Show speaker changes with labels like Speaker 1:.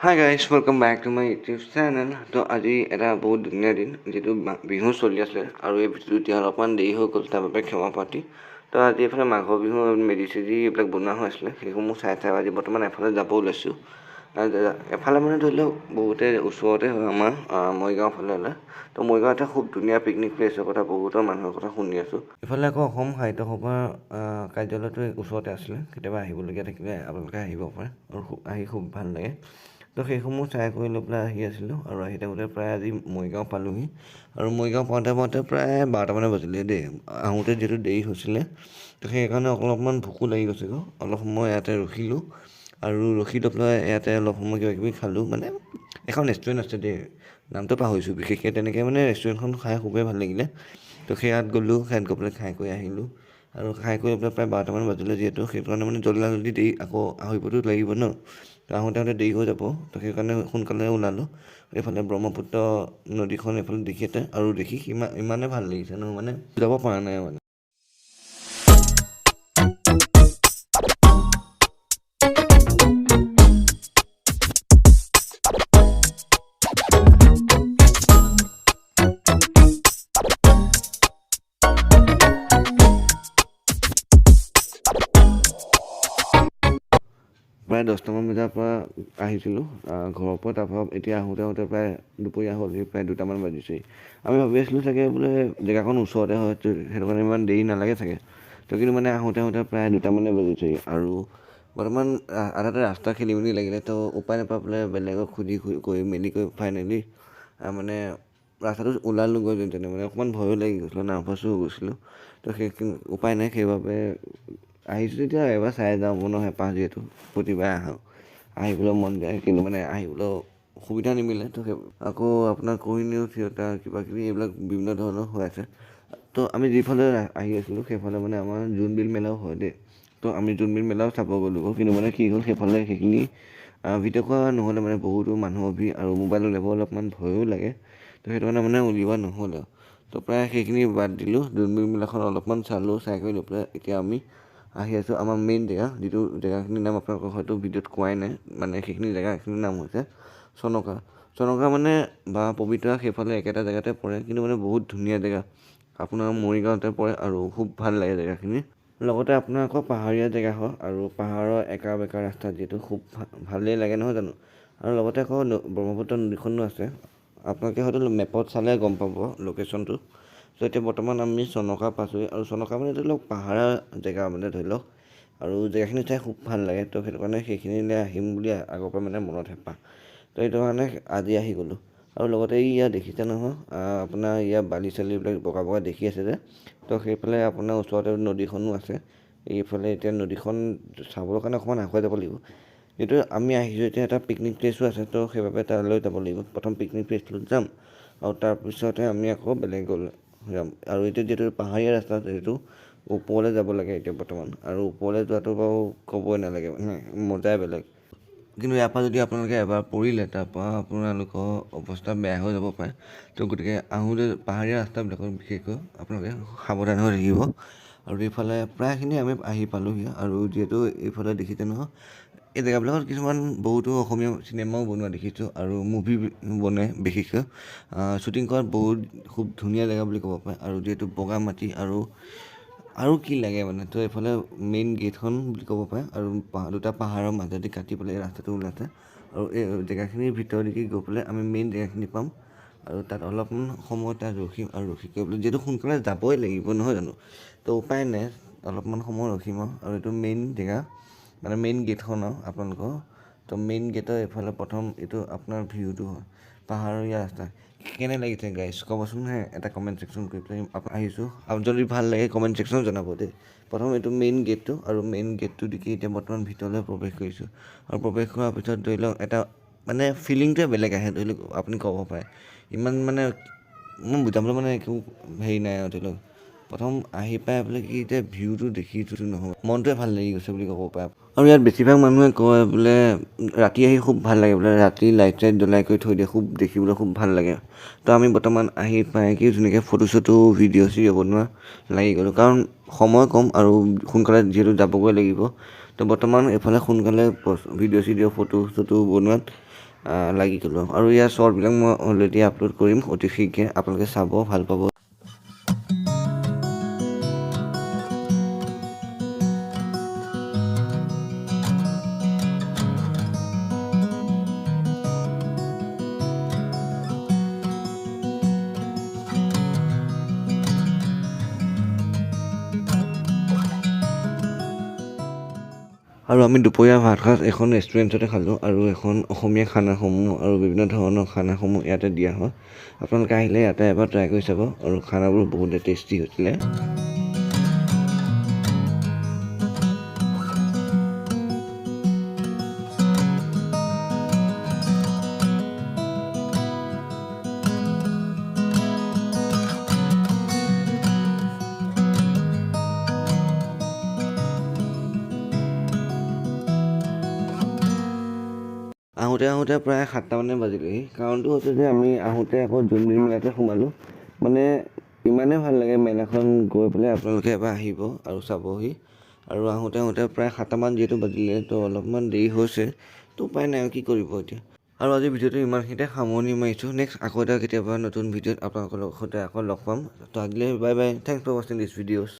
Speaker 1: Hi guys welcome back to my YouTube channel তো আজি এটা বহুত ধুনীয়া দিন যিটো বিহু চলি আছে আৰু এই ভিডিঅ'টো এতিয়া অলপমান দেৰি হৈ গ'ল তাৰ বাবে ক্ষমা প্ৰাৰ্থী তো আজি এইফালে মাঘৰ বিহু মেজি চেজি এইবিলাক বনোৱা হৈ আছিলে সেইসমূহ চাই চাই আজি বৰ্তমান এফালে যাব ওলাইছোঁ এফালে মানে ধৰি লওক বহুতে ওচৰতে হয় আমাৰ মৰিগাঁও ফালে হ'লে তো মৰিগাঁও এটা খুব ধুনীয়া পিকনিক প্লেচৰ কথা বহুতৰ মানুহৰ কথা শুনি আছোঁ ইফালে আকৌ অসম সাহিত্য সভাৰ কাৰ্যালয়টো ওচৰতে আছিলে কেতিয়াবা আহিবলগীয়া থাকিলে আপোনালোকে আহিব পাৰে আৰু আহি খুব ভাল লাগে তো সেইসমূহ চাই কৰি লৈ পেলাই আহি আছিলোঁ আৰু আহি থাকোঁতে প্ৰায় আজি মৰিগাঁও পালোঁহি। আৰু মৰিগাঁও পাওঁতে পাওঁতে প্ৰায় বাৰটামানে বাজিলে দেই। আহোঁতে যিহেতু দেৰি হৈছিলে তো সেইকাৰণে অলপমান ভোকো লাগি গৈছে গৈ অলপ সময় ইয়াতে ৰখিলোঁ আৰু ৰখি লৈ পেলাই ইয়াতে অলপ সময় কিবা কিবি খালোঁ। মানে এখন ৰেষ্টুৰেণ্ট আছে দেই নামটো পাহৰিছোঁ। বিশেষকৈ তেনেকৈ মানে ৰেষ্টুৰেণ্টখন খাই খুবেই ভাল লাগিলে। তো সেয়াত গ'লোঁ সেয়াত গৈ পেলাই খাই কৰি আহিলোঁ। আৰু খাই কৰি পেলাই প্ৰায় বাৰটামান বাজিলে যিহেতু সেইটো কাৰণে মানে জল্দি জল্দি দেৰি আকৌ আহিবতো লাগিব ন। আহোঁতে আহোঁতে দেৰি হৈ যাব। তো সেইকাৰণে সোনকালে ওলালোঁ। এইফালে ব্ৰহ্মপুত্ৰ নদীখন এইফালে দেখি আছে আৰু দেখি সিমান ইমানে ভাল লাগিছে ন মানে যাব পৰা নাই মানে। প্ৰায় দহটামান বজাৰ পৰা আহিছিলোঁ ঘৰৰ পৰা তাৰপৰা এতিয়া আহোঁতে আহোঁতে প্ৰায় দুপৰীয়া হ'ল প্ৰায় দুটামান বাজিছেই। আমি ভাবি আছিলোঁ চাগে বোলে জেগাখন ওচৰতে হয় সেইটো কাৰণে ইমান দেৰি নালাগে চাগে। তো কিন্তু মানে আহোঁতে আহোঁতে প্ৰায় দুটামানে বাজিছেই আৰু বৰ্তমান আধাতে ৰাস্তা খেলি মেলি লাগিলে, তো উপায় নাপাই পেলাই বেলেগক সুধি কৰি- কৰি মেলি কৰি ফাইনেলি মানে ৰাস্তাটো ওলালোগৈ যেন তেনে মানে অকণমান ভয়ো লাগি গৈছিলে নাৰ্ভাছো হৈ গৈছিলোঁ। তো সেইখিনি উপায় নাই, সেইবাবে আহিছোঁ যেতিয়া এবাৰ চাই যাওঁ মনৰ হেঁপাহ যিহেতু, প্ৰতিবাৰে আহোঁ। আহিবলৈ মন যায়, কিন্তু মানে আহিবলৈ সুবিধা নিমিলে, তো আকৌ আপোনাৰ কহিনুৰ থিয়েটাৰ কিবা কিবি এইবিলাক বিভিন্ন ধৰণৰ হৈ আছে। তো আমি যিফালে আহি আছিলোঁ, সেইফালে মানে আমাৰ জোনবিল মেলাও হয় দেই। তো আমি জোনবিল মেলাও চাব গ'লোঁ কিন্তু মানে কি হ'ল, সেইফালে সেইখিনি ভিডিঅ' কৰা নহ'লে মানে বহুতো মানুহৰ ভিৰ আৰু মোবাইল উলিয়াব অলপমান ভয়ো লাগে। তো সেইটো কাৰণে মানে উলিওৱা নহ'ল আৰু। তো প্ৰায় সেইখিনি বাদ দিলোঁ জোনবিল মেলাখন অলপমান চালোঁ, চাই কৰি লৈ পেলাই এতিয়া আমি আহি আছোঁ আমাৰ মেইন জেগা যিটো জেগাখিনিৰ নাম আপোনালোকক হয়তো ভিডিঅ'ত কোৱাই নাই মানে সেইখিনি জেগাখিনিৰ নাম হৈছে চনকা। চনকা মানে বা পবিতৰা সেইফালে একেটা জেগাতে পৰে কিন্তু মানে বহুত ধুনীয়া জেগা। আপোনাৰ মৰিগাঁৱতে পৰে আৰু খুব ভাল লাগে জেগাখিনি। লগতে আপোনাৰ আকৌ পাহাৰীয়া জেগা হয় আৰু পাহাৰৰ একা বেকা ৰাস্তা যিহেতু খুব ভালেই লাগে নহয় জানো? আৰু লগতে আকৌ ব্ৰহ্মপুত্ৰ নদীখনো আছে। আপোনালোকে হয়তো মেপত চালে গম পাব লোকেশ্যনটো ত' এতিয়া বৰ্তমান আমি চনকা পাইছোঁহি আৰু চনকা মানে ধৰি লওক পাহাৰীয়া জেগা মানে ধৰি লওক আৰু জেগাখিনি চাই খুব ভালো লাগে। তো সেইটো কাৰণে সেইখিনিলৈ আহিম বুলি আগৰ পৰা মানে মনত হেঁপাহ। তো সেইটো কাৰণে আজি আহি গ'লোঁ। আৰু লগতে ইয়াত দেখিছে নহয় আপোনাৰ ইয়াত বালি চালিবিলাক বগা বগা দেখি আছে যে। তো সেইফালে আপোনাৰ ওচৰতে নদীখনো আছে। এইফালে এতিয়া নদীখন চাবৰ কাৰণে অকণমান আগুৱাই যাব লাগিব। কিন্তু আমি আহিছোঁ এতিয়া এটা পিকনিক প্লেচো আছে, তো সেইবাবে তালৈ যাব লাগিব। প্ৰথম পিকনিক প্লেচটোত যাম। আৰু তাৰপিছতে আমি আকৌ বেলেগলৈ আৰু এতিয়া যিহেতু পাহাৰীয়া ৰাস্তা যিহেতু ওপৰলৈ যাব লাগে এতিয়া বৰ্তমান। আৰু ওপৰলৈ যোৱাটো বাৰু ক'বই নালাগে মানে মজাই বেলেগ। কিন্তু ইয়াৰ পৰা যদি আপোনালোকে এবাৰ পৰিলে তাৰপৰা আপোনালোকৰ অৱস্থা বেয়া হৈ যাব পাৰে। তো গতিকে আহোঁতে পাহাৰীয়া ৰাস্তাবিলাকত বিশেষকৈ আপোনালোকে সাৱধান হৈ থাকিব। আৰু এইফালে প্ৰায়খিনি আমি আহি পালোঁহি। আৰু যিহেতু এইফালে দেখিছে নহয় এই জেগাবিলাকত কিছুমান বহুতো অসমীয়া চিনেমাও বনোৱা দেখিছোঁ আৰু মুভি বনে বিশেষকৈ। শ্বুটিং কৰাত বহুত খুব ধুনীয়া জেগা বুলি ক'ব পাৰে আৰু যিহেতু বগা মাটি আৰু আৰু কি লাগে মানে তো এইফালে মেইন গেটখন বুলি ক'ব পাৰে আৰু দুটা পাহাৰৰ মাজেদি কাটি পেলাই এই ৰাস্তাটো ওলাইছে আৰু এই জেগাখিনিৰ ভিতৰেদি গৈ পেলাই আমি মেইন জেগাখিনি পাম আৰু তাত অলপমান সময় তাত ৰখিম আৰু ৰখি কৰি পেলাই যিহেতু সোনকালে যাবই লাগিব নহয় জানো? তো উপায় নাই অলপমান সময় ৰখিম আৰু এইটো মেইন জেগা। মানে মেইন গেটখন আৰু আপোনালোকৰ। তো মেইন গেটৰ এইফালে প্ৰথম এইটো আপোনাৰ ভিউটো হয়। পাহাৰীয়া ৰাস্তা। কেনে লাগিছে গাইজ ক'বচোন হে এটা কমেণ্ট ছেকশ্যন কৰি পেলাই আহিছোঁ। আৰু যদি ভাল লাগে কমেণ্ট ছেকশ্যনত জনাব দেই। প্ৰথম এইটো মেইন গেটটো আৰু মেইন গেটটো দেখি এতিয়া বৰ্তমান ভিতৰলৈ প্ৰৱেশ কৰিছোঁ। আৰু প্ৰৱেশ কৰাৰ পিছত ধৰি লওক এটা মানে ফিলিংটোৱে বেলেগ আহে ধৰি লওক আপুনি ক'ব পাৰে। ইমান মানে মই বুজাবলৈ মানে একো হেৰি নাই আৰু ধৰি লওক। প্ৰথম আহি পাই পেলাই কি এতিয়া ভিউটো দেখিটো নহয়। মনটোৱে ভাল লাগি গৈছে বুলি ক'ব পাৰে আৰু ইয়াত বেছিভাগ মানুহে কয় বোলে ৰাতি আহি খুব ভাল লাগে বোলে ৰাতি লাইট চাইট জ্বলাই কৰি থৈ দিয়ে খুব দেখিবলৈ খুব ভাল লাগে। তো আমি বৰ্তমান আহি পাই কি ধুনীয়াকৈ ফটো চটো ভিডিঅ' চিডিঅ' বনোৱা লাগি গ'লোঁ। কাৰণ সময় কম আৰু সোনকালে যিহেতু যাবগৈ লাগিব তো বৰ্তমান এইফালে সোনকালে ভিডিঅ' চিডিঅ' ফটো চটো বনোৱাত লাগি গ'লোঁ। আৰু ইয়াৰ শ্বৰ্টবিলাক মই অলৰেডি আপলোড কৰিম অতি শীঘ্ৰে। আপোনালোকে চাব ভাল পাব। আৰু আমি দুপৰীয়া ভাত সাঁজ এখন ৰেষ্টুৰেণ্টতে খালোঁ আৰু এখন অসমীয়া খানাসমূহ আৰু বিভিন্ন ধৰণৰ খানাসমূহ ইয়াতে দিয়া হয়। আপোনালোকে আহিলে ইয়াতে এবাৰ ট্ৰাই কৰি চাব আৰু খানাবোৰ বহুতে টেষ্টি হৈছিলে। আহোঁতে আহোঁতে প্ৰায় সাতটামানে বাজিলেহি। কাৰণটো হৈছে যে আমি আহোঁতে আকৌ জোনবিল মেলাতে সোমালোঁ। মানে ইমানেই ভালো লাগে মেলাখন গৈ পেলাই আপোনালোকে এবাৰ আহিব আৰু চাবহি। আৰু আহোঁতে আহোঁতে প্ৰায় সাতটামান যিহেতু বাজিলে, তো অলপমান দেৰি হৈছে। তো উপায় নাই আৰু কি কৰিব এতিয়া। আৰু আজি ভিডিঅ'টো ইমানখিনিতে সামৰণি মাৰিছোঁ। নেক্সট আকৌ এটা কেতিয়াবা নতুন ভিডিঅ'ত আপোনালোকৰ সৈতে আকৌ লগ পাম। তো আজিলৈ বাই বাই। থেংকছ ফৰ ৱাচিং দিছ ভিডিঅ'ছ